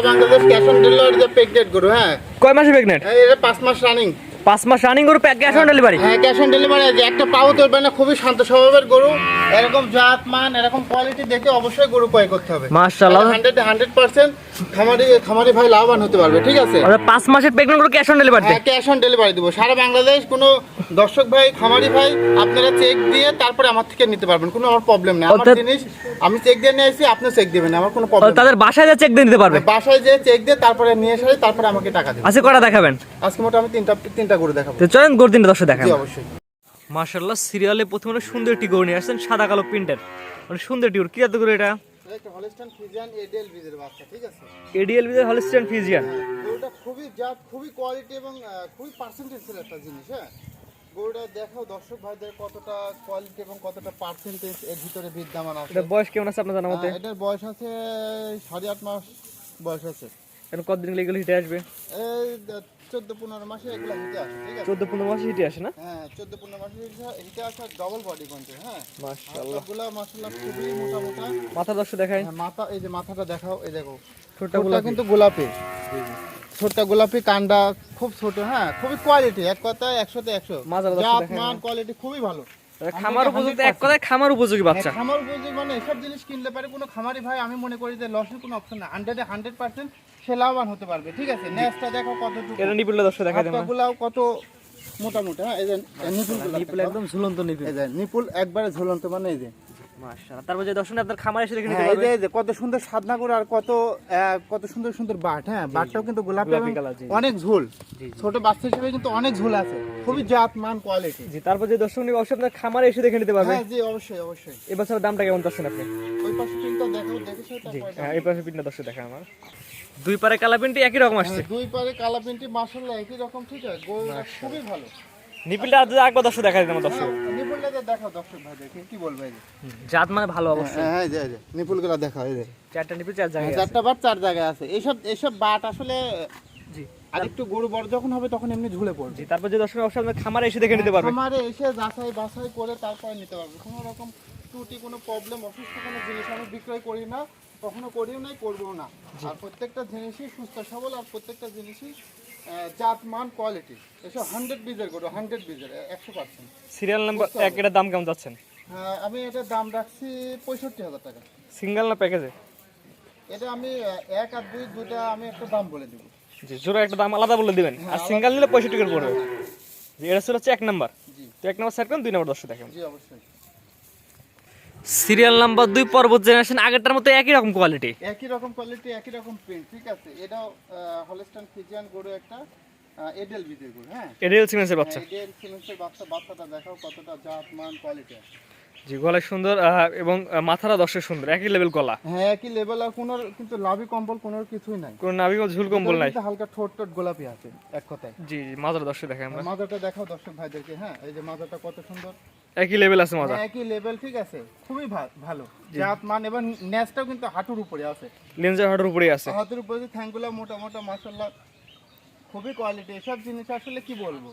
Bangladesh cash on delivery যে pregnant গরু হ্যাঁ। কয় মাসে প্রেগনেন্ট এই এটা পাঁচ মাস রানিং পাঁচ মাস রানিং গরু ক্যাশ অন ডেলিভারি হ্যাঁ। ক্যাশ অন ডেলিভারি আছে। একটা পাও তুলবে না খুবই শান্ত স্বভাবের গরু। এরকম জাত মান এরকম কোয়ালিটি দেখে অবশ্যই গরু ক্রয় করতে হবে। মাশাআল্লাহ। হান্ড্রেড হান্ড্রেড পার্সেন্ট খামারি খামারি ভাই লাভবান হতে পারবে ঠিক আছে? অর্থাৎ পাঁচ মাসের প্রেগনেন্ট গরু ক্যাশ অন ডেলিভারি হ্যাঁ ক্যাশ অন ডেলিভারি দেবো। সারা বাংলাদেশ কোনো দর্শক ভাই খামারি ভাই আপনারা চেক দিয়ে তারপরে আমার থেকে নিতে পারবেন। কোনো আমার প্রবলেম নেই। আমার জিনিস আমি চেক দিয়ে নিয়ে আসি আপনি চেক দিবেন আমার কোনো প্রবলেম তাদের বাসায় যা চেক দিয়ে নিতে পারবে? বাসায় যে চেক দিয়ে তারপরে নিয়ে এসে তারপরে আমাকে টাকা দেবেন। আজকে কটা দেখাবেন? আজকে মোটামুটি তিনটা তিনটা গরু দেখাবো। তো চলেন গরু তিনটা দর্শক দেখান। অবশ্যই। মাশাআল্লাহ সিরিয়ালে প্রথমে সুন্দর একটি গরু নিয়ে আসছেন সাদা কালো প্রিন্টের। মানে সুন্দর একটি গরু। কি জাত গরু এটা? এডিএল বীজের ফিজিয়ান। গরুটা খুবই জাত খুবই কোয়ালিটি এবং খুবই পার্সেন্টেজের একটা জিনিস হ্যাঁ? গরুটা দেখাও দর্শক ভাইদের কতটা কোয়ালিটি এবং কতটা পার্সেন্টেজ এর ভিতরে বিদ্যমান আছে। এটা বয়স কেমন আছে আপনার জানার মতে? এটার বয়স আছে সাড়ে আট মাস বয়স আছে। এখন কতদিন লেগে হিটে আসবে? এই চোদ্দ পনেরো মাসে এগুলো হিটে আসে ঠিক আছে? চোদ্দ পনেরো মাসে হিটে আসে না? হ্যাঁ চোদ্দ পনেরো মাসে হিটে- আসে ডবল বডি হ্যাঁ? মাশাআল্লাহ। মাসাল্লাহ খুবই মোটা মোটা মাথা দর্শক দেখাই। হ্যাঁ, মাথা এই যে মাথাটা দেখাও এই দেখো। ছোটটা কিন্তু গোলাপি। ছোটটা গোলাপি কান্ডা খুব ছোট হ্যাঁ খুবই কোয়ালিটি এক কথায় একশোতে একশো। মান কোয়ালিটি খুবই ভালো। খামার উপযোগী এক কথায় খামার উপযোগী বাচ্চা। হ্যাঁ, খামার উপযোগী মানে এসব জিনিস কিনলে পারে কোনো খামারি ভাই আমি মনে করি যে লসের কোনো অপশন না হান্ড্রেডে হান্ড্রেড পার্সেন্ট সে লাভবান হতে পারবে ঠিক আছে? নেক্সটটা দেখো কতটুকু। এটা নিপুলটা দর্শক দেখাই দেন কত মোটামুটি হ্যাঁ? এই যে নিপুল নিপুল একদম ঝুলন্ত নিপুল এই যে নিপুল একবারে ঝুলন্ত মানে এই যে। মাশাআল্লাহ। তারপর যে দর্শক আপনার খামার এসে দেখে নিতে হ্যাঁ, এই যে পারবে এই যে কত সুন্দর সাধনা করে আর কত কত সুন্দর সুন্দর বাট হ্যাঁ? বাটটাও কিন্তু গোলাপি। অনেক ঝোল। ছোট বাচ্চা হিসেবে কিন্তু অনেক ঝোল আছে। খুবই জাত মান কোয়ালিটি জি তারপর যে দর্শক নিবে অবশ্যই আপনার খামারে এসে দেখে নিতে পারবে। হ্যাঁ জি অবশ্যই অবশ্যই। এবছর দামটা কেমন চাচ্ছেন আপনি? ওই পাশে প্রিন্টটা দেখো দেখেছ জি হ্যাঁ এই পাশে পিনটা দর্শক দেখা আমার। দুই পারে কালা পিনটি একই রকম আসছে। হ্যাঁ, দুই পারে কালা প্রিন্টটি মাশাআল্লাহ একই রকম ঠিক আছে? গোলটা খুবই ভালো। নিপিলটা আজ একবার দর্শক দেখা দিলাম দর্শক। নিপুলটা দেখাও দর্শক ভাই দেখে কি বলব এই জাত মানে ভালো অবশ্যই। হ্যাঁ এই যে এই যে নিপুলগুলো দেখাও এই যে। চারটা নিপিল চার জায়গায় আছে। চারটা বাট চার জায়গায় আছে। এইসব এইসব বাট আসলে জি। আর একটু গরু বড় যখন হবে তখন এমনি ঝুলে পড়বে। জি তারপর যে দর্শক অবশ্যই খামারে এসে দেখে নিতে পারবে। খামারে এসে যাচাই বাছাই করে তারপরে নিতে পারবে। কোনো রকম ত্রুটি কোনো প্রবলেম অসুস্থ কোনো জিনিস আমি বিক্রয় করি না কখনো করিও নাই করব না। আর প্রত্যেকটা জিনিসই সুস্থ সবল আর প্রত্যেকটা জিনিসই জাত মান কোয়ালিটি এসব হান্ড্রেড বিজের গরু হান্ড্রেড বিজের একশো পার্সেন্ট সিরিয়াল নাম্বার এক এটার দাম কেমন যাচ্ছেন? আমি এটার দাম রাখছি পঁয়ষট্টি হাজার টাকা। সিঙ্গেল না প্যাকেজে এটা আমি এক আর দুই দুটা আমি একটা দাম বলে দিব। জি জোড়া একটা দাম আলাদা বলে দিবেন। আর সিঙ্গেল নিলে পঁয়ষট্টি করে পড়বে। জি এটা ছিল হচ্ছে এক নাম্বার জি। তো এক নাম্বার করেন দুই নাম্বার দর্শক দেখেন। জি অবশ্যই। সিরিয়াল নাম্বার দুই পর্বত জেনারেশন আগেরটার মতো একই রকম কোয়ালিটি একই রকম কোয়ালিটি একই রকম প্রিন্ট ঠিক আছে? এটাও হলস্টান ফিজিয়ান গরু একটা এডেল বিদের গরু হ্যাঁ? এরিয়াল সিমেন্সের বাচ্চা। এডেল সিমেন্সের বাচ্চা বাচ্চাটা দেখাও কতটা জাত মান কোয়ালিটি আছে। জি গলায় সুন্দর এবং মাথাটা দর্শক সুন্দর একই লেভেল গলা। হ্যাঁ একই লেভেল আর কোনো কিন্তু লাভি কম্বল কোনো কিছুই নাই। কোনো নাভি ঝুল কম্বল নাই। হালকা ঠোঁট টোট গোলাপি আছে এক কথায়। জি জি মাজার দর্শক দেখেন আমরা। মাজাটা দেখাও দর্শক ভাইদেরকে হ্যাঁ? এই যে মাজাটা কত সুন্দর। একই লেভেল আছে মাজা। হ্যাঁ, একই লেভেল ঠিক আছে। খুবই ভালো। জাত মান এবং ন্যাসটাও কিন্তু হাঁটুর উপরে আছে। লেন্সের হাটের উপরেই আছে। হাতের উপরে যে মোটা মোটা মাসাল্লাহ খুবই কোয়ালিটি এসব জিনিস আসলে কি বলব?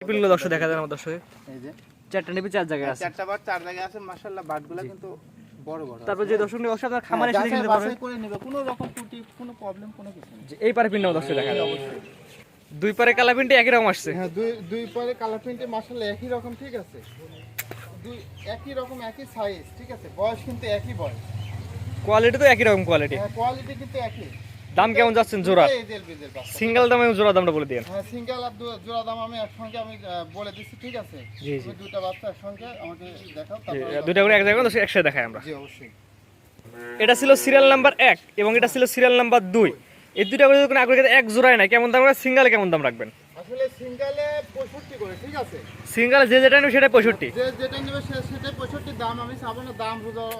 নিপিল দর্শক দেখা যায় আমার দর্শক। এই যে। চারটা নিপি চার জায়গায় আছে। চারটা বার চার জায়গায় আছে মাসাল্লাহ বাটগুলা কিন্তু বড় বড় তারপর যে দর্শক অবশ্যই আপনার খামারে এসে দেখে নিতে পারবে। করে নেবে। কোনো রকম ত্রুটি কোনো প্রবলেম কোনো কিছু নেই। এই পারে পিন নাও দর্শক দেখা যায়। দুই পারে কালা পিনটি একই রকম আসছে। হ্যাঁ দুই দুই পরে কালার প্রিন্টে মাসাল্লাহ একই রকম ঠিক আছে? দুই একই রকম একই সাইজ ঠিক আছে? বয়স কিন্তু একই বয়স। কোয়ালিটি তো একই রকম কোয়ালিটি হ্যাঁ কোয়ালিটি কিন্তু একই। দাম কেমন যাচ্ছেন জোড়া। সিঙ্গেল দামে জোড়া দামটা বলে দিন হ্যাঁ সিঙ্গেল আর জোড়া দাম আমি একসঙ্গে আমি বলে দিচ্ছি ঠিক আছে? জি, জি। দুইটা বাচ্চা একসঙ্গে আমাকে দেখাও তারপরে দুইটা করে এক জায়গায় একসাথে দেখাই আমরা। জি অবশ্যই। এটা ছিল সিরিয়াল নাম্বার এক এবং এটা ছিল সিরিয়াল নাম্বার দুই। এই দুটো করে দোকানে আগ্রহ এক জোড়ায় না কেমন দাম সিঙ্গালে কেমন দাম রাখবেন? আসলে সিঙ্গেলে পঁয়ষট্টি করে ঠিক আছে? সিঙ্গালে যে যেটা নেবে সেটা পঁয়ষট্টি। যে যেটা নেবে সে- সেটাই পঁয়ষট্টি। দাম আমি সাবানের দাম রোজা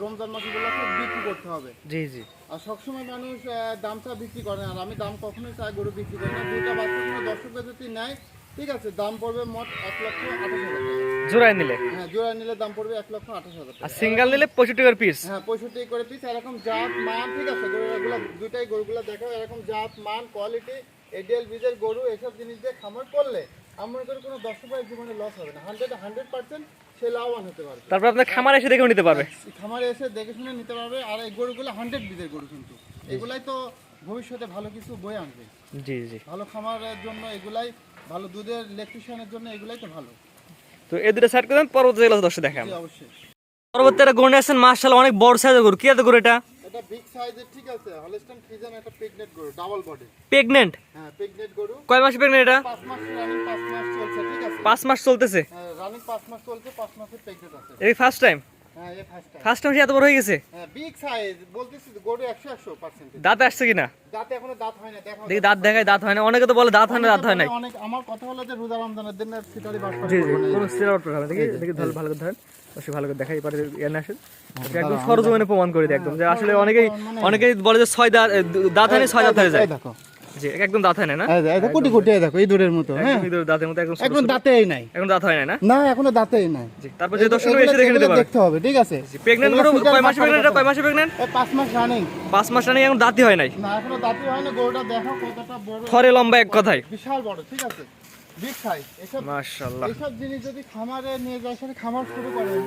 রমজান মাসগুলোকে বিক্রি করতে হবে। জি জি। আর সবসময় মানুষ দামটা বিক্রি করে না। আর আমি দাম কখনোই চাই গরু বিক্রি করি না। দুইটা বাচ্চা কোনো দর্শক যদি নেয় ঠিক আছে দাম পড়বে মোট এক লক্ষ আঠাশ হাজার জোড়ায় নিলে? হ্যাঁ জোড়া নিলে দাম পড়বে এক লক্ষ আঠাশ হাজার আর সিঙ্গেল নিলে পঁয়ষট্টি করে পিস হ্যাঁ পঁয়ষট্টি করে পিস এরকম জাত মান ঠিক আছে গরুগুলো দুইটাই গরুগুলো দেখো এরকম জাত মান কোয়ালিটি এডিএল বীজের গরু এসব জিনিস দিয়ে খামার করলে আমি মনে করি কোনো দর্শক ভাইয়ের জীবনে লস হবে না। হান্ড্রেড হান্ড্রেড পার্সেন্ট সে লাভবান হতে পারবে। তারপর আপনার খামারে এসে দেখেও নিতে পারবে? খামারে এসে দেখে শুনে নিতে পারবে আর এই গরুগুলো হান্ড্রেড বীজের গরু কিন্তু। এগুলাই তো ভবিষ্যতে ভালো কিছু বই আনবে। জি জি। ভালো খামারের জন্য এগুলাই ভালো দুধের ইলেকট্রিশিয়ানের জন্য এগুলাই তো ভালো। তো এই দুটো সাইড করে দেন পরবর্তী যেগুলো দর্শক দেখাম অবশ্যই। পরবর্তী একটা গরু আসছেন মার্শাল অনেক বড় সাইজের গরু। কি আছে গরু এটা? এটা বিগ সাইজের ঠিক আছে। হলস্টাইন ফ্রিজিয়ান একটা প্রেগনেন্ট গরু ডাবল বডি প্রেগনেন্ট হ্যাঁ প্রেগনেন্ট গরু। কয় মাস প্রেগনেন্ট এটা? পাঁচ মাস রানিং পাঁচ মাস চলছে ঠিক আছে। পাঁচ মাস চলতেছে? রানিং পাঁচ মাস চলছে পাঁচ মাসের প্রেগনেন্ট আছে। এই ফার্স্ট টাইম হ্যাঁ ফার্স্ট টাইম এত বড় হয়ে গেছে? হ্যাঁ বিগ সাইজ বলতেছি গরু একশো একশো পার্সেন্ট দাঁত আসছে কিনা? দাঁতে এখনও দাঁত হয় না দেখো দেখি দাঁত দেখায় দাঁত হয় না। অনেকে তো বলে দাঁত হয় না দাঁত হয় নাই। অনেক আমার কথা হলো যে রোজা রমজানের দিন সিটারি বাস জি জি কোনো সিরাপ প্রোগ্রাম দেখি দেখি ভালো ভালো করে ধরেন। অবশ্যই ভালো করে দেখাই পারে এনে আসেন। একদম সরজমিনে প্রমাণ করে দিই একদম। যে আসলে অনেকেই অনেকেই বলে যে ছয় দাঁত দাঁত হয় না ছয় দাঁত হয়ে যায়। দেখো জি একদম দাঁত হয় না? দেখো, কোটি কোটি দেখো এই দূরের মতো হ্যাঁ? দাঁতের মতো একদম এখন দাঁতেই নাই। এখন দাঁত হয় না? না এখনও দাঁতেই নাই। জি তারপর যে দর্শক এসে দেখে নিতে এগুলো দেখতে হবে ঠিক আছে? প্রেগনেন্ট গরু কয় মাসে বাচ্চার কয় মাসে প্রেগনেন্ট এই মাস রানিং পাঁচ মাস রানিং এখন দাঁতই হয় নাই। না এখনও দাঁতই হয় না গরুটা দেখো কতটা বড়। থরে লম্বা এক কথায়। বিশাল বড় ঠিক আছে? বিগ সাইজ এসব মাশাআল্লাহ। এইসব জিনিস যদি খামারে নিয়ে যায় সেটা খামার শুরু করেন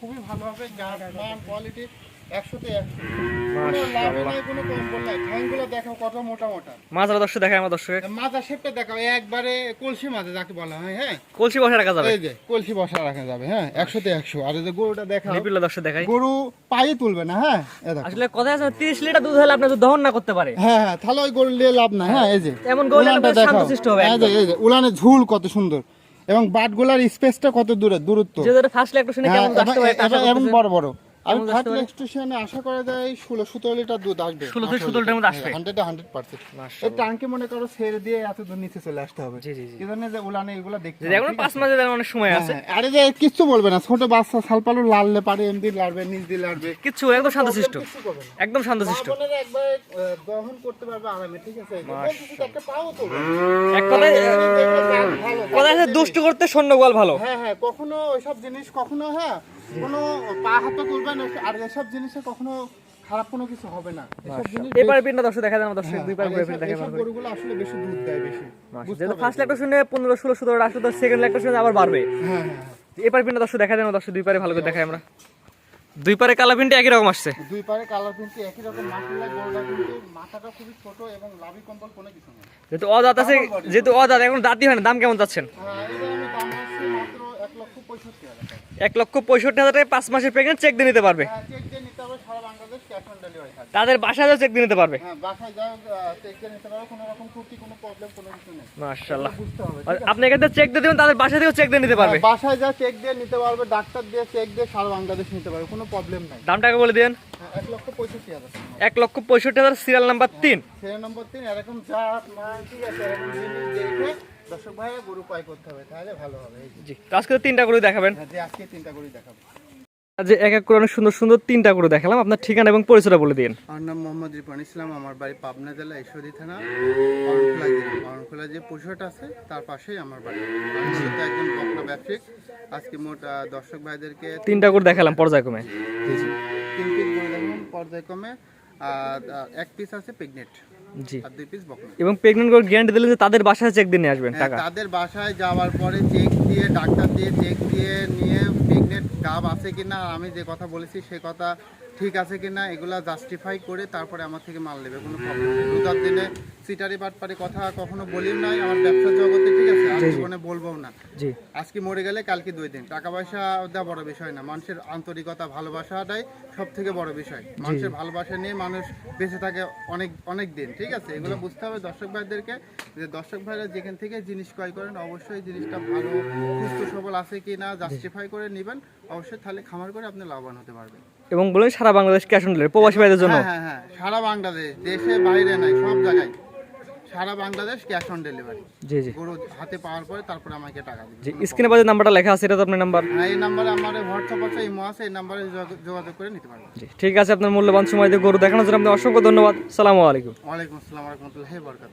খুবই ভালো হবে মান কোয়ালিটি একশোতে একশো। কোনো নাই কোনো কম্বল নাই। ঠ্যাংগুলো দেখো কত মোটা মোটা। মাছরা দর্শক দেখায় আমার দর্শক মাজা শেপটা দেখাও একবারে কলসি মাজা যাকে বলা হয় হ্যাঁ? কলসি বসে রাখা যাবে। এই যে কলসি বসা রাখা যাবে হ্যাঁ? একশোতে একশো। আর যে গরুটা দেখাও নিপিলে দর্শক দেখাই। গরু পায়ে তুলবে না হ্যাঁ? আসলে কথা আছে তিরিশ লিটার দুধ হলে আপনি যদি দহন না করতে পারে। হ্যাঁ হ্যাঁ তাহলে ওই গরু নিয়ে লাভ নাই হ্যাঁ এই যে। এমন গরু নিলে উলানটা আপনার দেখাও। শান্তশিষ্ট হবে এই যে এই যে উলানের ঝুল কত সুন্দর। এবং বাটগুলার স্পেসটা কত দূরে দূরত্ব। যে ধরে ফার্স্ট শুনে কেমন এবং বড় বড়। আমি স্টেশনে আশা করা যায় ষোলো সতেরো লিটার দুধ আসবে। 16 থেকে 17 লিটার মধ্যে আসবে। হান্ড্রেড হান্ড্রেড পার্সেন্ট এই টাঙ্কি মনে করো ছেড়ে দিয়ে এত দূর নিচে চলে আসতে হবে। জি জি জি। এই জন্য যে উলানে এগুলো দেখতে এখন পাঁচ মাসে অনেক সময় আছে। হ্যাঁ, আরে যে কিচ্ছু বলবে না ছোট বাচ্চা সালপালু লাললে পারে এমনি লাড়বে নিচ দিয়ে লাড়বে। কিচ্ছু একদম শান্তশিষ্ট একদম শান্তশিষ্ট মা বোনেরা একবার দহন করতে পারবে আরামে ঠিক আছে? একটা পাও তো এক কথায় কথা আছে দুষ্টু করতে সৈন্য গোয়াল ভালো। হ্যাঁ হ্যাঁ কখনো ওইসব জিনিস কখনো হ্যাঁ কোনো পা হাতে তুলবে না আর এসব জিনিসে কখনো খারাপ কোনো কিছু হবে না। এবার দর্শক দেখা যায় দর্শক দুই পার দেখে গরুগুলো আসলে বেশি দুধ দেয় বেশি। যেহেতু। ফার্স্ট লেগটা শুনে পনেরো ষোলো সতেরো আসলে তো সেকেন্ড লেগটা শুনে আবার বাড়বে। হ্যাঁ হ্যাঁ এবার পিনটা দর্শক দেখা যায় আমার দর্শক দুই পারে ভালো করে দেখাই আমরা। দুই পারে কালা পিনটা একই রকম আসছে। দুই পারে কালার একই রকম মাটিলা গরুটা কিন্তু মাথাটা খুবই ছোট এবং লাভি কম্বল কোনো কিছু নেই। যেহেতু অদাত আছে যেহেতু অদাত এখন দাঁতই হয় না দাম কেমন যাচ্ছেন হ্যাঁ আমি দাম এক লক্ষ পঁয়ষট্টি হাজার টাকা পাঁচ মাসের প্রেগনেন্ট চেক দিয়ে নিতে পারবে। হ্যাঁ তাদের বাসায় চেক দিয়ে নিতে পারবে। হ্যাঁ যাও চেক দিয়ে নিতে পারবে আর আপনি এখান থেকে চেক দিয়ে দেবেন তাদের বাসা থেকেও চেক দিয়ে নিতে পারবে। হ্যাঁ, বাসায় যা চেক দিয়ে নিতে পারবে ডাক্তার দিয়ে চেক দিয়ে সারা বাংলাদেশ নিতে পারবে কোনো প্রবলেম নাই। দামটাকে বলে দিন হ্যাঁ, এক লক্ষ পঁয়ষট্টি হাজার। এক লক্ষ পঁয়ষট্টি হাজার সিরিয়াল নাম্বার তিন। সেই নম্বর তিন এরকম মান ঠিক আছে দর্শক ভাইরা গরু পাই করতে হবে তাহলে ভালো হবে জি আজকে তিনটা করে দেখাবেন। হ্যাঁ, যে আজকে তিনটা গরু দেখাবো। যে এক এক করে অনেক সুন্দর সুন্দর তিনটা করে দেখালাম আপনার ঠিকানা এবং পরিচয়টা বলে দিন। আমার নাম মোহাম্মদ রিপন ইসলাম আমার বাড়ি পাবনা জেলা ঈশ্বরী থানা অরণখোলা যে পশুহাট আছে তার পাশেই আমার বাড়ি। আমি মূলত একজন বকনা ব্যবসায়িক আজকে মোট দর্শক ভাইদেরকে তিনটা করে দেখালাম পর্যায়ক্রমে। তিন পিস করে দেখুন পর্যায়ক্রমে। আর এক পিস আছে পিগনেট জি। আর দুই পিস বকনা। এবং প্রেগনেন্ট করে গ্যারান্টি দিলে যে তাদের বাসায় চেক দিয়ে নিয়ে আসবেন হ্যাঁ, টাকা। তাদের বাসায় যাওয়ার পরে চেক দিয়ে ডাক্তার দিয়ে চেক দিয়ে নিয়ে প্রেগনেন্ট গাব আছে কিনা আমি যে কথা বলেছি সে কথা ঠিক আছে কিনা এগুলা জাস্টিফাই করে তারপরে আমার থেকে মাল নেবে কোনো প্রবলেম নেই। রোজার দিনে সিটারি বাটপারি কথা কখনো বলিও নাই আমার ব্যবসার জগতে ঠিক আছে? আর জীবনে বলব না। জি। আজকে মরে গেলে কালকে দুই দিন। টাকা পয়সা দেওয়া বড় বিষয় না। মানুষের আন্তরিকতা ভালোবাসাটাই সব থেকে বড় বিষয়। মানুষের ভালোবাসা নিয়ে মানুষ বেঁচে থাকে অনেক অনেক দিন ঠিক আছে? এগুলো বুঝতে হবে দর্শক ভাইদেরকে যে দর্শক ভাইরা যেখান থেকে জিনিস ক্রয় করেন অবশ্যই জিনিসটা ভালো সুস্থ সবল আছে কি না জাস্টিফাই করে নেবেন। অবশ্যই তাহলে খামার করে আপনি লাভবান হতে পারবেন। এবং বলেন সারা বাংলাদেশ ক্যাশ অন ডেলিভারি প্রবাসী ভাইদের জন্য। হ্যাঁ হ্যাঁ হ্যাঁ সারা বাংলাদেশ দেশে বাইরে নাই সব জায়গায়। সারা বাংলাদেশ ক্যাশ অন ডেলিভারি জি জি। গরু হাতে পাওয়ার পরে তারপরে আমাকে টাকা দিন জি স্ক্রিনে বাজে নাম্বারটা লেখা আছে এটা তো আপনার নাম্বার হ্যাঁ, এই নাম্বারে আমার হোয়াটসঅ্যাপ আছে ইমো আছে এই নাম্বারে যোগাযোগ- করে নিতে পারবেন। জি ঠিক আছে আপনার মূল্যবান সময় দিয়ে গরু দেখানোর জন্য আপনাকে অসংখ্য ধন্যবাদ। সালামু আলাইকুম। ওয়ালাইকুম আসসালাম রহমতুল্লাহ বরকাত